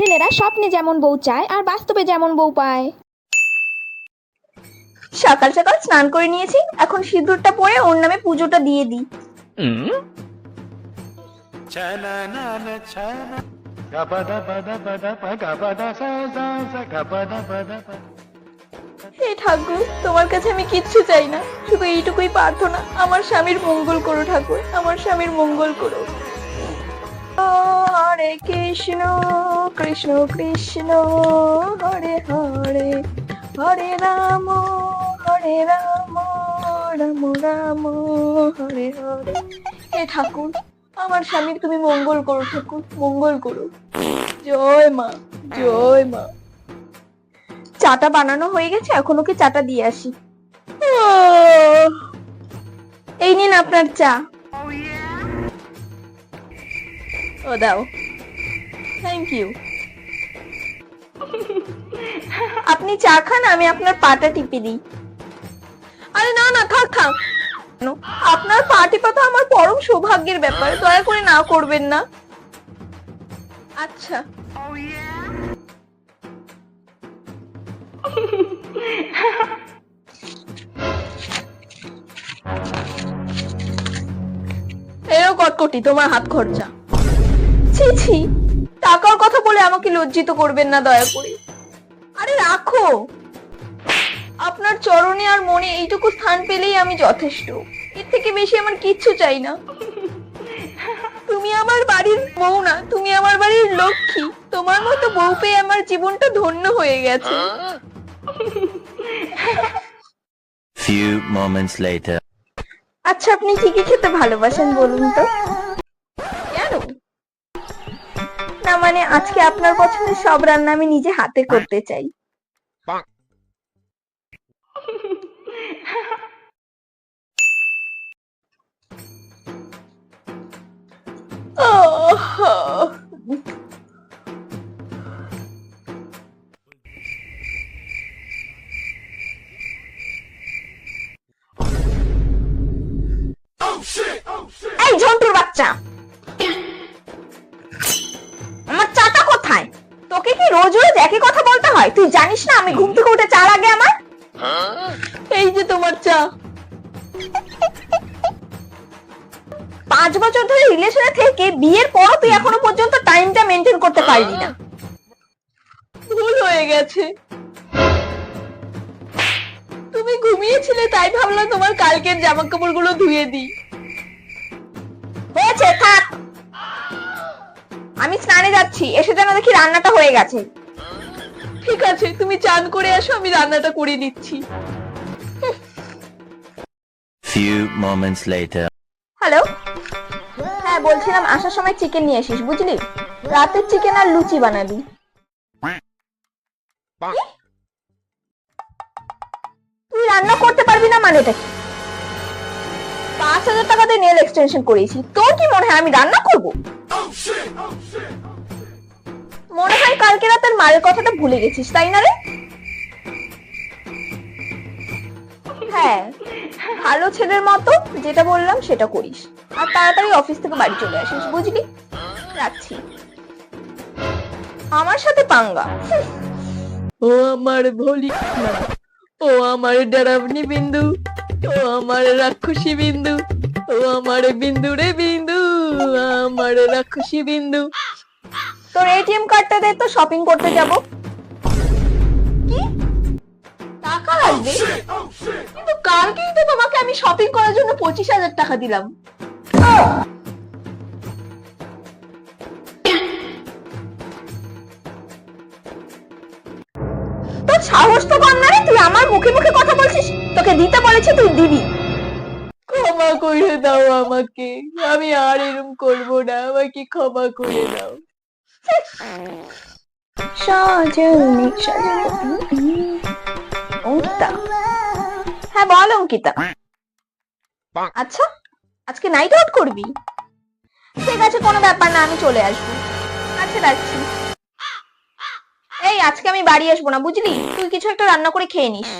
ছেলেরা স্বপ্নে যেমন বউ চায় আর বাস্তবে যেমন বউ পায়। সকাল সকাল স্নান করে নিয়েছি এখন সিঁদুরটা পরে ওর নামে পুজোটা দিয়ে দিই. হে ঠাকুর তোমার কাছে আমি কিচ্ছু চাই না শুধু এইটুকুই প্রার্থনা আমার স্বামীর মঙ্গল করো ঠাকুর আমার স্বামীর মঙ্গল করো। ও হরে কৃষ্ণ। কৃষ্ণ কৃষ্ণ হরে হরে। হরে রাম হরে রাম রাম রাম হরে হরে। হে ঠাকুর আমার স্বামীর তুমি মঙ্গল করো ঠাকুর মঙ্গল করো। জয় মা জয় মা। চাটা বানানো হয়ে গেছে এখন ওকে চাটা দিয়ে আসি! এই নিন আপনার চা। ও দাও। থ্যাংক ইউ আপনি চা খান, আমি আপনার পাটা টিপে দিই। আরে না না থাক থাক আপনার পা টিপা তো আমার পরম সৌভাগ্যের ব্যাপার, দয়া করে না করবেন না। আচ্ছা। এও কটকটি, তোমার হাত খরচা। ছি ছি। টাকার কথা বলে আমাকে লজ্জিত করবেন না দয়া করে। আরে রাখো। আপনার চরণে আর মনে এইটুকু স্থান পেলেই আমি যথেষ্ট। এর থেকে বেশি আমার কিচ্ছু চাই না। তুমি আমার বাড়ির বউ না তুমি আমার বাড়ির লক্ষ্মী। তোমার মতো বউ পেয়ে আমার জীবনটা ধন্য হয়ে গেছে। Few moments later. আচ্ছা আপনি কি কি খেতে ভালোবাসেন বলুন তো। না মানে আজকে আপনার পছন্দের সব রান্না আমি নিজে হাতে করতে চাই। ওহ, এই ঝন্টুর বাচ্চা! রোজ রোজ একই কথা বলতে হয়। তুই জানিস না আমি ঘুম থেকে উঠে চা লাগে আমার? এই যে তোমার চা। পাঁচ বছর ধরে রিলেশনে থেকে বিয়ের পরও তুই এখনও পর্যন্ত টাইমটা মেনটেন করতে পারলি না। ভুল হয়ে গেছে। তুমি ঘুমিয়েছিলে তাই ভাবলাম তোমার কালকের জামা কাপড়গুলো ধুয়ে দিই। হয়েছে থাক। আমি স্নানে যাচ্ছি এসে যেন দেখি রান্নাটা হয়ে গেছে। ঠিক আছে তুমি চান করে আসো আমি রান্নাটা করে দিচ্ছি Few moments later. হ্যালো? হ্যাঁ বলছিলাম আসার সময় চিকেন নিয়ে আসিস বুঝলি? রাতের চিকেন আর লুচি বানাবি। তুই রান্না করতে পারবি না মানেটা কি? পাঁচ হাজার টাকা দিয়ে নেল এক্সটেনশন করেছি তোর কি মনে হয় আমি রান্না করব? হয় কালকে রাতের মায়ের কথাটা ভুলে গেছিস, তাই না রে? হ্যাঁ ভালো ছেলের মতো যেটা বললাম সেটা করিস। আর তাড়াতাড়ি অফিস থেকে বাড়ি চলে আসিস, বুঝলি? রাখছি। আমার সাথে পাঙ্গা। ও আমার ভলি, ও আমার ডরাবনি বিন্দু, ও আমার রাক্ষসী বিন্দু, ও আমার বিন্দু রে বিন্দু আমার রাক্ষসী বিন্দু। তোর এটিএম কার্ডটা দে তো শপিং করতে যাব। কি? টাকা লাগবে? কিন্তু কালকেই তো তোমাকে আমি শপিং করার জন্য পঁচিশ হাজার টাকা দিলাম। তোর সাহস তো কম না রে তুই আমার মুখে মুখে কথা বলছিস? তোকে দিতে বলেছি তুই দিবি। ক্ষমা করে দাও আমাকে। আমি আর এরকম করব না। আমাকে ক্ষমা করে দাও। সজনী সজনী অঙ্কিতা হ্যাঁ বল, অঙ্কিতা। আচ্ছা আজকে নাইট আউট করবি? ঠিক আছে, কোনো ব্যাপার না, আমি চলে আসব। আচ্ছা রাখছি। এই, আজকে আমি বাড়ি আসব না, বুঝলি? তুই কিছু একটা রান্না করে খেয়ে নিস।